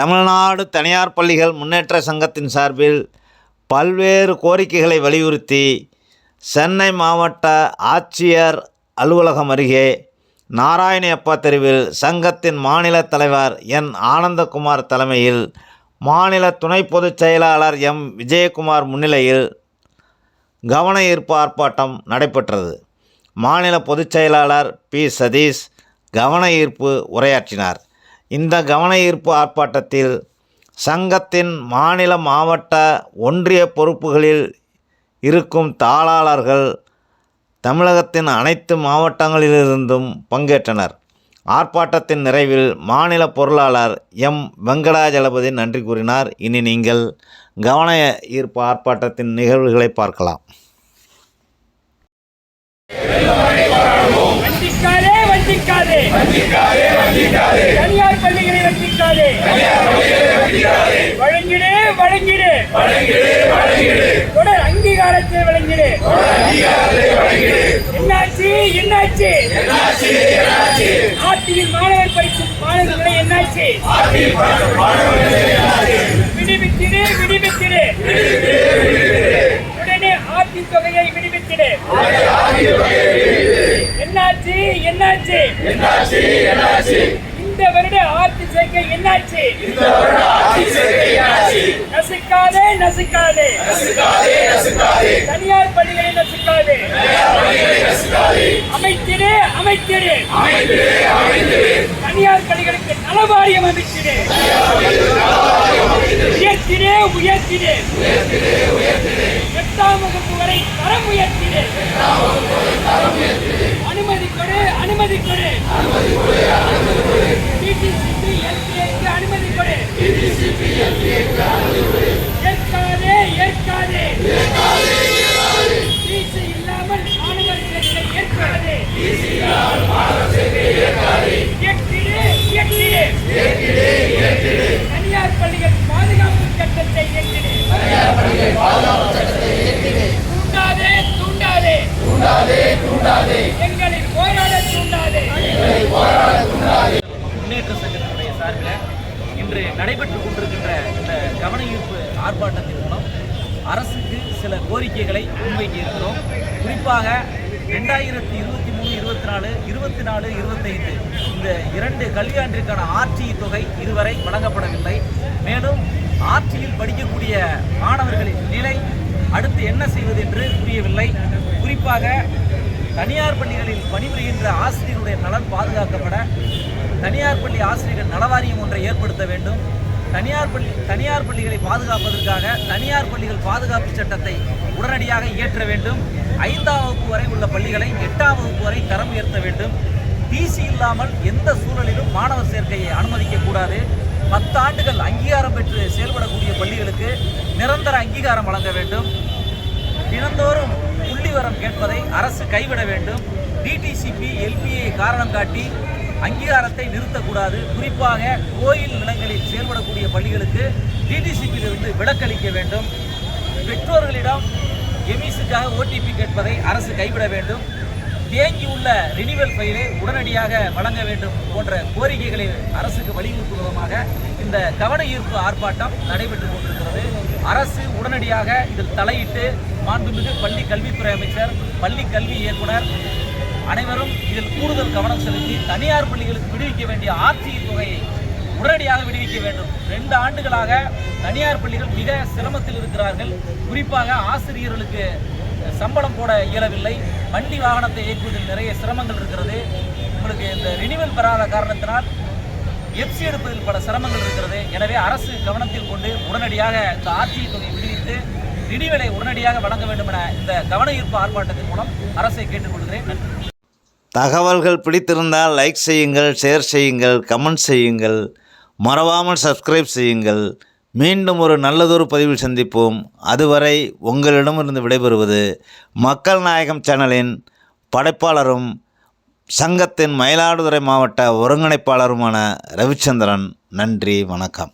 தமிழ்நாடு தனியார் பள்ளிகள் முன்னேற்ற சங்கத்தின் சார்பில் பல்வேறு கோரிக்கைகளை வலியுறுத்தி சென்னை மாவட்ட ஆட்சியர் அலுவலகம் அருகே நாராயணியப்பா தெருவில் சங்கத்தின் மாநில தலைவர் என் ஆனந்தகுமார் தலைமையில் மாநில துணை பொதுச் செயலாளர் எம் விஜயகுமார் முன்னிலையில் கவன ஈர்ப்பு ஆர்ப்பாட்டம் நடைபெற்றது. மாநில பொதுச் செயலாளர் பி சதீஷ் கவன ஈர்ப்பு உரையாற்றினார். இந்த கவன ஈர்ப்பு ஆர்ப்பாட்டத்தில் சங்கத்தின் மாநில மாவட்ட ஒன்றிய பொறுப்புகளில் இருக்கும் தாளாளர்கள் தமிழகத்தின் அனைத்து மாவட்டங்களிலிருந்தும் பங்கேற்றனர். ஆர்ப்பாட்டத்தின் நிறைவில் மாநில பொருளாளர் எம். வெங்கடாஜலபதி நன்றி கூறினார். இனி நீங்கள் கவன ஈர்ப்பு ஆர்ப்பாட்டத்தின் நிகழ்வுகளை பார்க்கலாம் வஞ்சிக்காதே வஞ்சிக்காதே தனியார் பள்ளிகளை வஞ்சிக்காதே வழங்கிடு. வழங்கிடு தொடர் அங்கீகாரத்தை வழங்கிடு. என்னாச்சு? என்னாச்சு? ஆட்சியில் மாணவர் படிக்கும் மாணவர்களை என்னாச்சு? விடுவித்திடு விடுவித்திடு. உடனே ஆட்சி தொகையை விடுவித்திடு. என்னாச்சு? என்னாச்சு? இந்த வருட ஆட்சி சேர்க்கை என்னாச்சு? நசுக்காதே நசுக்காதே. தனியார் பள்ளிகளை நசுக்காதே. அமைத்திடு அமைத்திடு. தனியார் பள்ளிகளுக்கு நலவாரியம் அமைத்திடு. உயர்த்திடு உயர்த்திடு. எட்டாம் வகுப்பு வரை தரம் உயர்த்திடு. அனுமதி கொடு அனுமதி கொடு. டிடிசிபி எல்பிஐக்கு அனுமதி கொடு. ஏற்காதே ஏற்காதே டிசி இல்லாமல் மாணவர் இயக்கிடு தனியார் பள்ளிகள் பாதுகாப்பு சட்டத்தை இயக்கிடு தூண்டாதே தூண்டாதே எங்களை போராட தூண்டாதே முன்னேற்ற சங்கத்தினுடைய சார்பில் இன்று நடைபெற்றுக் கொண்டிருக்கின்ற இந்த கவன ஈர்ப்பு அரசுக்கு சில கோரிக்கைகளை முன்வைக்கியிருக்கிறோம் குறிப்பாக ரெண்டாயிரத்தி இருபத்தி மூணு இருபத்தி நாலு இருபத்தி நாலு இருபத்தைந்து இந்த இரண்டு கல்வியாண்டிற்கான ஆர்டி தொகை இதுவரை வழங்கப்படவில்லை. மேலும் ஆட்சியில் படிக்கக்கூடிய மாணவர்களின் நிலை அடுத்து என்ன செய்வது என்று புரியவில்லை. குறிப்பாக தனியார் பள்ளிகளில் பணிபுரிகின்ற ஆசிரியருடைய நலன் பாதுகாக்கப்பட தனியார் பள்ளி ஆசிரியர்கள் நலவாரியம் ஒன்றை ஏற்படுத்த வேண்டும். தனியார் பள்ளி தனியார் பள்ளிகளை பாதுகாப்பதற்காக தனியார் பள்ளிகள் பாதுகாப்பு சட்டத்தை உடனடியாக இயற்ற வேண்டும். ஐந்தாம் வகுப்பு வரை உள்ள பள்ளிகளை எட்டாம் வகுப்பு வரை தரம் உயர்த்த வேண்டும். டிசி இல்லாமல் எந்த சூழலிலும் மாணவர் சேர்க்கையை அனுமதிக்கக்கூடாது பத்தாண்டுகள் அங்கீகாரம் பெற்று செயல்படக்கூடிய பள்ளிகளுக்கு நிரந்தர அங்கீகாரம் வழங்க வேண்டும். தினந்தோறும் புள்ளிவரம் கேட்பதை அரசு கைவிட வேண்டும். டிடிசிபி எல்பிஐ காரணம் காட்டி அங்கீகாரத்தை நிறுத்தக்கூடாது. குறிப்பாக கோயில் நிலங்களில் செயல்படக்கூடிய பள்ளிகளுக்கு டிடிசிபியிலிருந்து விலக்களிக்க வேண்டும். பெற்றோர்களிடம் எமிஸுக்காக ஓடிபி கேட்பதை அரசு கைவிட வேண்டும். தேங்கியுள்ள ரினிவல் ஃபைலை உடனடியாக வழங்க வேண்டும் போன்ற கோரிக்கைகளை அரசுக்கு வலியுறுத்தும் விதமாக இந்த கவன ஈர்ப்பு ஆர்ப்பாட்டம் நடைபெற்றுக் கொண்டிருக்கிறது. அரசு உடனடியாக இதில் தலையிட்டு மாண்புமிகு பள்ளி கல்வித்துறை அமைச்சர் பள்ளி கல்வி இயக்குனர் அனைவரும் இதில் கூடுதல் கவனம் செலுத்தி தனியார் பள்ளிகளுக்கு விடுவிக்க வேண்டிய ஆர்டி தொகையை உடனடியாக விடுவிக்க வேண்டும். ரெண்டு ஆண்டுகளாக தனியார் பள்ளிகள் மிக சிரமத்தில் இருக்கிறார்கள். குறிப்பாக ஆசிரியர்களுக்கு சம்பளம் போட இயலவில்லை. வண்டி வாகனத்தை இயக்குவதில் நிறைய சிரமங்கள் இருக்கிறது. உங்களுக்கு இந்த ரினிவல் பெறாத காரணத்தினால் எஃப்சி எடுப்பதில் பல சிரமங்கள் இருக்கிறது. எனவே அரசு கவனத்தில் கொண்டு உடனடியாக இந்த ஆட்சி தொகையை விடுவித்து ரினிவலை உடனடியாக வழங்க வேண்டும் என இந்த கவன ஈர்ப்பு ஆர்ப்பாட்டத்தின் மூலம் அரசை கேட்டுக்கொள்கிறேன். நன்றி. தகவல்கள் பிடித்திருந்தால் லைக் செய்யுங்கள் ஷேர் செய்யுங்கள் கமெண்ட் செய்யுங்கள். மறவாமல் சப்ஸ்கிரைப் செய்யுங்கள். மீண்டும் ஒரு நல்லதொரு பதிவில் சந்திப்போம். அதுவரை உங்களிடமிருந்து விடைபெறுவது மக்கள் நாயகம் சேனலின் படைப்பாளரும் சங்கத்தின் மயிலாடுதுறை மாவட்ட ஒருங்கிணைப்பாளருமான ரவிச்சந்திரன். நன்றி வணக்கம்.